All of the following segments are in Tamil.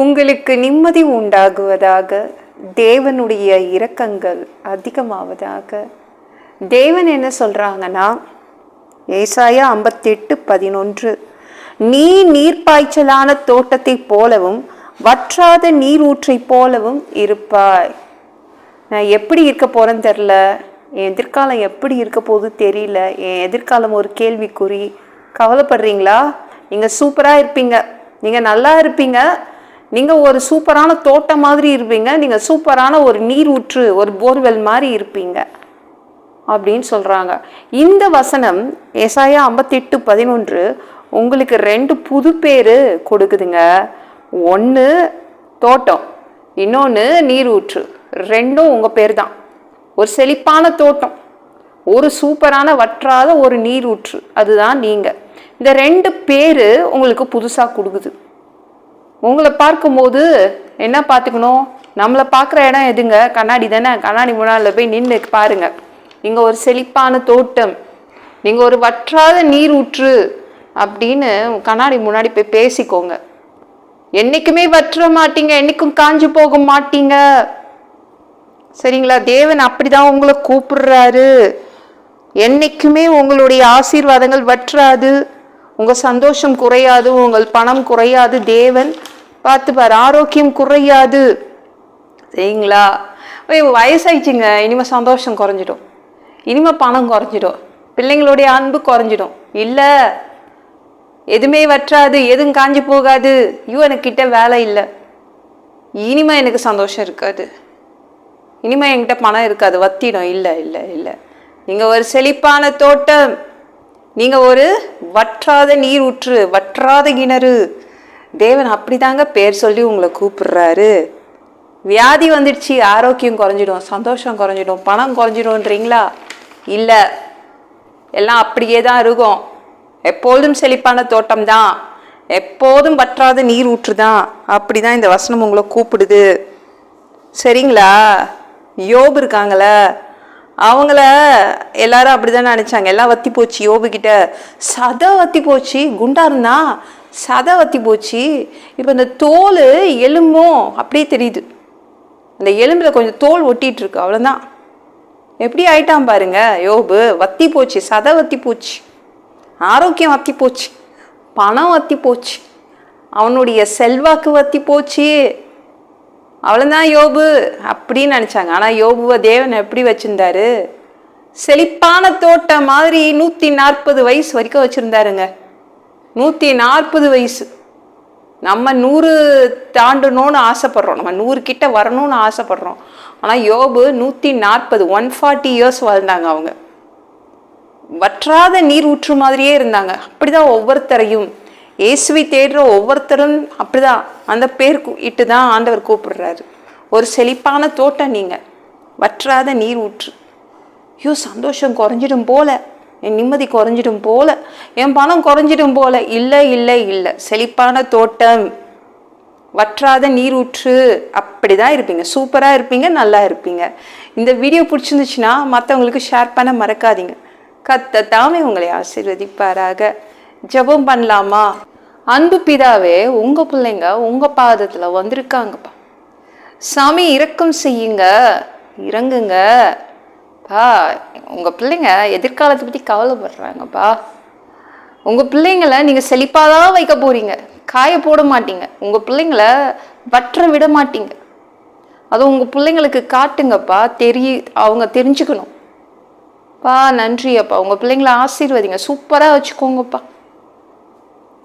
உங்களுக்கு நிம்மதி உண்டாகுவதாக தேவனுடைய இரக்கங்கள் அதிகமாவதாக. தேவன் என்ன சொல்கிறாங்கன்னா ஏசாயா ஐம்பத்தெட்டு பதினொன்று நீ நீர்ப்பாய்ச்சலான தோட்டத்தைப் போலவும் வற்றாத நீரூற்றைப் போலவும் இருப்பாய். நான் எப்படி இருக்க போகிறேன்னு தெரில என் எதிர்காலம் எப்படி இருக்க போகுது தெரியல. என் எதிர்காலம் ஒரு கேள்விக்குறி. கவலைப்படுறீங்களா? நீங்கள் சூப்பராக இருப்பீங்க. நீங்கள் நல்லா இருப்பீங்க. நீங்கள் ஒரு சூப்பரான தோட்டம் மாதிரி இருப்பீங்க. நீங்கள் சூப்பரான ஒரு நீர் ஊற்று ஒரு போர்வெல் மாதிரி இருப்பீங்க. அப்படின்னு சொல்கிறாங்க இந்த வசனம் ஏசாயா ஐம்பத்தெட்டு பதினொன்று உங்களுக்கு ரெண்டு புது பேர் கொடுக்குதுங்க. ஒன்று தோட்டம் இன்னொன்று நீர் ஊற்று ரெண்டும் உங்கள் பேர் தான் ஒரு செழிப்பான தோட்டம் ஒரு சூப்பரான வற்றாத ஒரு நீர் ஊற்று அதுதான் நீங்கள் இந்த ரெண்டு பேர் உங்களுக்கு புதுசாக கொடுக்குது. உங்களை பார்க்கும்போது என்ன பார்த்துக்கணும்? நம்மளை பார்க்குற இடம் எதுங்க? கண்ணாடி தானே? கண்ணாடி முன்னால் போய் நின்று பாருங்க. நீங்கள் ஒரு செழிப்பான தோட்டம். நீங்கள் ஒரு வற்றாத நீர் ஊற்று அப்படின்னு கண்ணாடி முன்னாடி போய் பேசிக்கோங்க. என்றைக்குமே வற்ற மாட்டீங்க. என்றைக்கும் காஞ்சு போக மாட்டீங்க. சரிங்களா? தேவன் அப்படிதான் உங்களை கூப்பிடுறாரு. என்னைக்குமே உங்களுடைய ஆசீர்வாதங்கள் வற்றாது. உங்கள் சந்தோஷம் குறையாது. உங்கள் பணம் குறையாது. தேவன் பார்த்துப்பார். ஆரோக்கியம் குறையாது. சரிங்களா? ஏய், வயசாயிடுச்சுங்க. இனிமே சந்தோஷம் குறைஞ்சிடும். இனிமேல் பணம் குறைஞ்சிடும். பிள்ளைங்களுடைய அன்பு குறைஞ்சிடும். இல்லை எதுவுமே வற்றாது எதுவும் காஞ்சி போகாது. ஐயோ எனக்கிட்ட வேலை இல்லை. இனிமே எனக்கு சந்தோஷம் இருக்காது. இனிமே என்கிட்ட பணம் இருக்காது. வத்திடும். இல்லை இல்லை இல்லை. நீங்கள் ஒரு செழிப்பான தோட்டம். நீங்கள் ஒரு வற்றாத நீர் ஊற்று வற்றாத கிணறு. தேவன் அப்படிதாங்க பேர் சொல்லி உங்களை கூப்பிடுறாரு. வியாதி வந்துடுச்சு ஆரோக்கியம் குறைஞ்சிடும் சந்தோஷம் குறைஞ்சிடும் பணம் குறைஞ்சிடும்ன்றீங்களா? இல்லை எல்லாம் அப்படியே தான் இருக்கும். எப்போதும் செழிப்பான தோட்டம் தான் எப்போதும் வற்றாத நீர் ஊற்று தான் அப்படி தான் இந்த வசனம் உங்களை கூப்பிடுது. சரிங்களா? யோபு இருக்காங்களே அவங்கள எல்லாரும் அப்படிதான் நினச்சாங்க. எல்லாம் வத்தி போச்சு யோபு கிட்ட. சத வத்தி போச்சு குண்டா இருந்தா சதை வத்தி போச்சு. இப்போ இந்த தோல் எலும்போ அப்படியே தெரியுது. அந்த எலும்பில் கொஞ்சம் தோல் ஒட்டிகிட்ருக்கு இருக்கு அவ்வளோதான் எப்படி ஆயிட்டான் பாருங்க யோபு வத்தி போச்சு சதை வத்தி போச்சு. ஆரோக்கியம் வத்தி போச்சு பணம் வத்தி போச்சு அவனுடைய செல்வாக்கு வத்தி போச்சு. அவ்வளோதான் யோபு அப்படின்னு நினச்சாங்க. ஆனால் யோபுவை தேவன் எப்படி வச்சுருந்தாரு? செழிப்பான தோட்டம் மாதிரி நூற்றி நாற்பது வயசு வரைக்கும் வச்சுருந்தாருங்க. நூற்றி நாற்பது வயசு. நம்ம நூறு தாண்டணும்னு ஆசைப்படுறோம். நம்ம நூறு கிட்ட வரணும்னு ஆசைப்படுறோம். ஆனால் யோபு நூற்றி நாற்பது ஒன் ஃபார்ட்டி இயர்ஸ் வாழ்ந்தாங்க அவங்க. வற்றாத நீர் ஊற்று மாதிரியே இருந்தாங்க. அப்படிதான் ஒவ்வொருத்தரையும். இயேசுவை தேடுற ஒவ்வொருத்தரும் அப்படிதான். அந்த பேர் இட்டு தான் ஆண்டவர் கூப்பிடுறாரு. ஒரு செழிப்பான தோட்டம் நீங்கள் வற்றாத நீர் ஊற்று ஐயோ சந்தோஷம் குறைஞ்சிடும் போல. என் நிம்மதி குறைஞ்சிடும் போல என் பணம் குறைஞ்சிடும் போல. இல்லை இல்லை இல்லை. செழிப்பான தோட்டம் வற்றாத நீரூற்று. அப்படி தான் இருப்பீங்க சூப்பராக இருப்பீங்க நல்லா இருப்பீங்க. இந்த வீடியோ பிடிச்சிருந்துச்சுன்னா மற்றவங்களுக்கு ஷேர் பண்ண மறக்காதீங்க. கத்த தாமே உங்களை ஆசீர்வதிப்பாராக. ஜெபம் பண்ணலாமா? அன்பு பிதாவே உங்கள் பிள்ளைங்க உங்கள் பாதத்தில் வந்திருக்காங்கப்பா. சாமி இரக்கம் செய்யுங்க. இறங்குங்க. பா உங்கள் பிள்ளைங்க எதிர்காலத்தை பற்றி கவலைப்படுறாங்கப்பா. உங்கள் பிள்ளைங்களை நீங்கள் செழிப்பாக தான் வைக்க போகிறீங்க காய போட மாட்டீங்க. உங்கள் பிள்ளைங்களை வற்ற விட மாட்டீங்க. அது உங்கள் பிள்ளைங்களுக்கு காட்டுங்கப்பா. தெரிய அவங்க தெரிஞ்சுக்கணும். பா நன்றி அப்பா உங்கள் பிள்ளைங்களை ஆசீர்வதிங்க. சூப்பராக வச்சுக்கோங்கப்பா.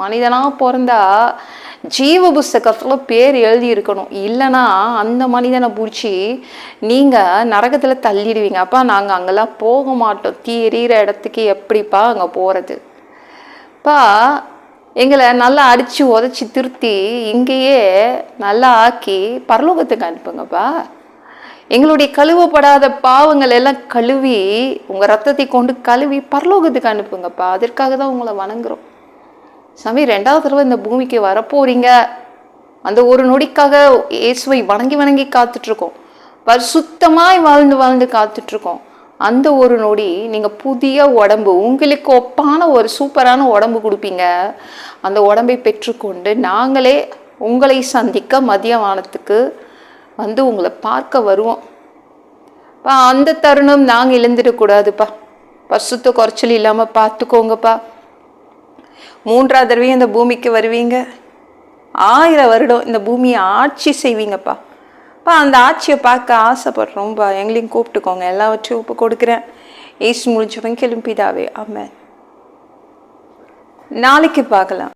மனிதனாக பிறந்தா ஜீவ புஸ்தகத்தில் பேர் எழுதி இருக்கணும் இல்லைன்னா அந்த மனிதனை பிடிச்சி நீங்கள் நரகத்தில் தள்ளிடுவீங்க. அப்பா நாங்கள் அங்கெல்லாம் போக மாட்டோம். தீ எறிகிற இடத்துக்கு எப்படிப்பா அங்கே போகிறது அப்பா எங்களை நல்லா அடித்து உதச்சி திருத்தி இங்கேயே நல்லா ஆக்கி பரலோகத்துக்கு அனுப்புங்கப்பா. எங்களுடைய கழுவப்படாத பாவங்கள் எல்லாம் கழுவி உங்கள் ரத்தத்தை கொண்டு கழுவி பரலோகத்துக்கு அனுப்புங்கப்பா. அதற்காக தான் உங்களை வணங்குறோம். சாமி ரெண்டாவது தடவை இந்த பூமிக்கு வரப்போறீங்க. அந்த ஒரு நொடிக்காக இயேசுவை வணங்கி வணங்கி காத்துட்ருக்கோம். பரிசுத்தமாய் வாழ்ந்து வாழ்ந்து காத்துட்ருக்கோம். அந்த ஒரு நொடி நீங்கள் புதிய உடம்பு உங்களுக்கு ஒப்பான ஒரு சூப்பரான உடம்பு கொடுப்பீங்க. அந்த உடம்பை பெற்றுக்கொண்டு நாங்களே உங்களை சந்திக்க மதிய வானத்துக்கு வந்து உங்களை பார்க்க வருவோம். அந்த தருணம் நாங்கள் இழந்துடக்கூடாதுப்பா. பசுத்த குறைச்சல் இல்லாமல் பார்த்துக்கோங்கப்பா. மூன்றாவது தடவையும் இந்த பூமிக்கு வருவீங்க. ஆயிரம் வருடம் இந்த பூமியை ஆட்சி செய்வீங்கப்பா. பா அந்த ஆட்சியை பார்க்க ஆசைப்படுறோம்ப்பா எங்களையும் கூப்பிட்டுக்கோங்க. எல்லாவற்றையும் ஒப்பு கொடுக்குறேன். ஏசு முடிஞ்சவன் கிளம்பிதாவே ஆமாம் நாளைக்கு பார்க்கலாம்.